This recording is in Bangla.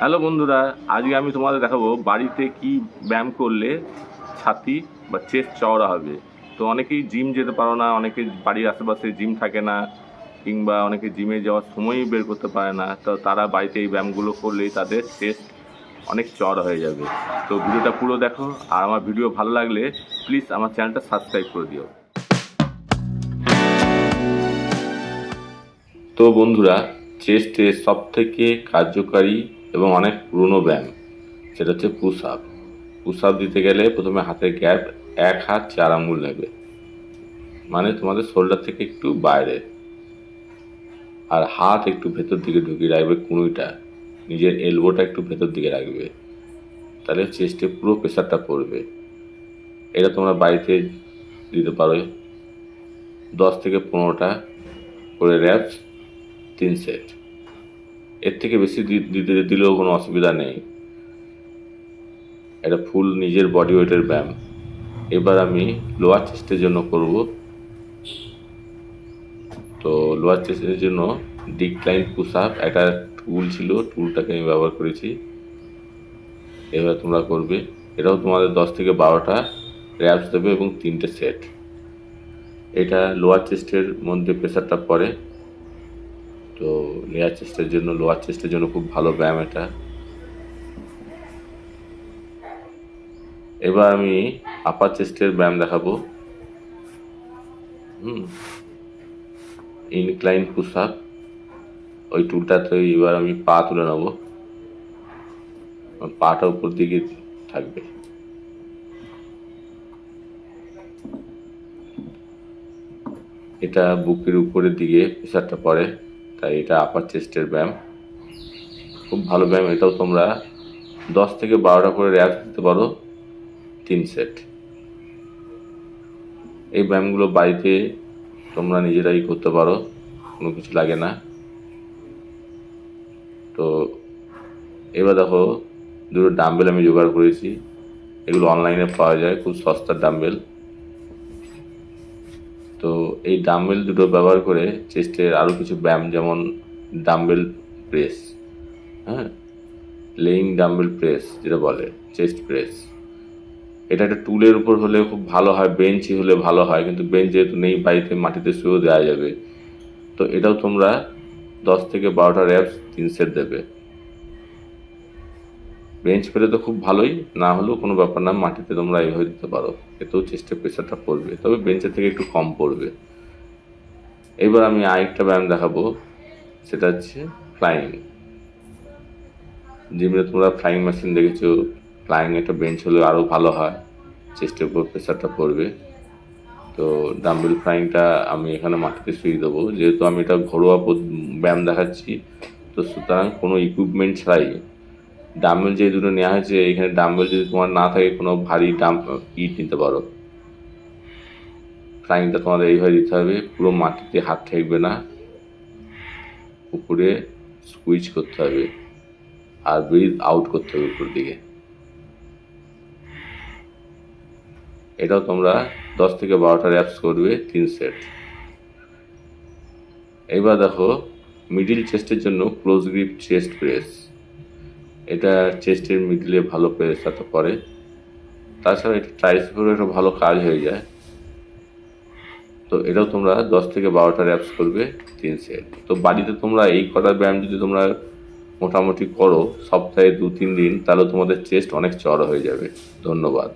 হ্যালো বন্ধুরা, আজকে আমি তোমাদের দেখাবো বাড়িতে কি ব্যায়াম করলে ছাতি বা চেস্ট চওড়া হবে। তো অনেকেই জিম যেতে পারো না, অনেকে বাড়ির আশেপাশে জিম থাকে না, কিংবা অনেকে জিমে যাওয়ার সময়ই বের করতে পারে না। তো তারা বাড়িতে এই ব্যায়ামগুলো করলেই তাদের চেস্ট অনেক চওড়া হয়ে যাবে। তো ভিডিওটা পুরো দেখো, আর আমার ভিডিও ভালো লাগলে প্লিজ আমার চ্যানেলটা সাবস্ক্রাইব করে দিও। তো বন্ধুরা চেস্টের সব থেকে কার্যকারী এবং অনেক পুরনো ব্যায়াম। সেটা হচ্ছে পুশ আপ পুশ আপ দিতে গেলে প্রথমে হাতের গ্যাপ এক হাত চার আঙুল নেবে। মানে তোমাদের শোল্ডার থেকে একটু বাইরে। আর হাত একটু ভেতর দিকে ঢুকিয়ে রাখবে কুঁড়িটা। নিজের এলবোটা একটু ভেতর দিকে রাখবে। তাহলে চেস্টে পুরো প্রেশারটা পড়বে। এটা তোমরা বাড়িতে দিতে পারো। দশ থেকে পনেরোটা করে র্যাপস তিন সেট এর থেকে বেশি দিতে দিলেও কোনো অসুবিধা নেই। এটা ফুল নিজের বডি ওয়েটের ব্যায়াম। এবার আমি লোয়ার চেস্টের জন্য করব। তো লোয়ার চেস্টের জন্য ডিক্লাইন পুশ আপ একটা টুল ছিল টুলটাকে আমি ব্যবহার করেছি। এবার তোমরা করবে, এটাও তোমাদের দশ থেকে বারোটা র্যাপস দেবে এবং তিনটে সেট এটা লোয়ার চেস্টের মধ্যে প্রেশারটা পড়ে। তো লেয়ার চেস্টের জন্য, লোয়ার চেস্টের জন্য খুব ভালো ব্যায়াম এটা। এবার আমি আপার চেস্টের ব্যায়াম দেখাবো। হুম। ইনক্লাইন পুশ আপ ওই টুলটাতে এবার আমি পা তুলে নেব। পাটা উপর দিকে থাকবে। এটা বুকের উপরের দিকে প্রেশারটা পড়ে। তাই এটা আপার চেস্টের ব্যায়াম। খুব ভালো ব্যায়াম, এটাও তোমরা দশ থেকে বারোটা করে র্যাপ দিতে পারো তিন সেট এই ব্যায়ামগুলো বাড়িতে তোমরা নিজেরাই করতে পারো, কোনো কিছু লাগে না। তো এবার দেখো, দুটো ডাম্বেল আমি জোগাড় করেছি। এগুলো অনলাইনে পাওয়া যায়, খুব সস্তার ডাম্বেল তো এই ডাম্বেল দুটো ব্যবহার করে চেস্টের আরও কিছু ব্যায়াম, যেমন ডাম্বেল প্রেস হ্যাঁ? লেইং ডাম্বেল প্রেস যেটা বলে চেস্ট প্রেস এটা একটা টুলের উপর হলে খুব ভালো হয় বেঞ্চই হলে ভালো হয়, কিন্তু বেঞ্চ যেহেতু নেই, বাড়িতে মাটিতে শুয়েও দেওয়া যাবে। তো এটাও তোমরা দশ থেকে বারোটা র্যাপস তিন সেট দেবে। বেঞ্চ পেলে তো খুব ভালোই, না হলেও কোনো ব্যাপার না, মাটিতে তোমরা এইভাবে দিতে পারো। এতেও চেস্টের প্রেশারটা পড়বে, তবে বেঞ্চের থেকে একটু কম পড়বে। এবার আমি আরেকটা ব্যায়াম দেখাবো, সেটা হচ্ছে ফ্লাইং জিমে তোমরা ফ্লাইং মেশিন দেখেছ ফ্লাইং একটা বেঞ্চ হলে আরও ভালো হয় চেস্টের উপর প্রেশারটা পড়বে। তো ডাম্বেল ফ্লাইংটা আমি এখানে মাটিতে শুয়ে দেবো, যেহেতু আমি এটা ঘরোয়া ব্যায়াম দেখাচ্ছি, তো সুতরাং কোনো ইকুইপমেন্ট ছাড়াই ডাম্বেল যে দুটো নেওয়া হয়েছে, এখানে ডাম্বেল যদি তোমার না থাকে, কোনো ভারী ডাম ইট নিতে পারো। ফ্লাইংটা তোমাদের এইভাবে দিতে হবে, পুরো মাটিতে হাত ঠেকবে না। উপরে স্কুইচ করতে হবে, আর ব্রিথ আউট করতে হবে উপর দিকে। এটাও তোমরা দশ থেকে বারোটা র্যাপস করবে, তিন সেট এবার দেখো মিডিল চেস্টের জন্য ক্লোজ গ্রিপ চেস্ট প্রেস এটা চেস্টের মিডলে ভালো প্রেসারটা করে। তাছাড়া এটা ট্রাইসেপেরও একটা ভালো কাজ হয়ে যায়। তো এটাও তোমরা দশ থেকে বারোটা র্যাপস করবে তিন সেট তো বাড়িতে তোমরা এই কটা ব্যায়াম যদি তোমরা মোটামুটি করো, সপ্তাহে দু তিন দিন, তাহলে তোমাদের চেস্ট অনেক চড় হয়ে যাবে। ধন্যবাদ।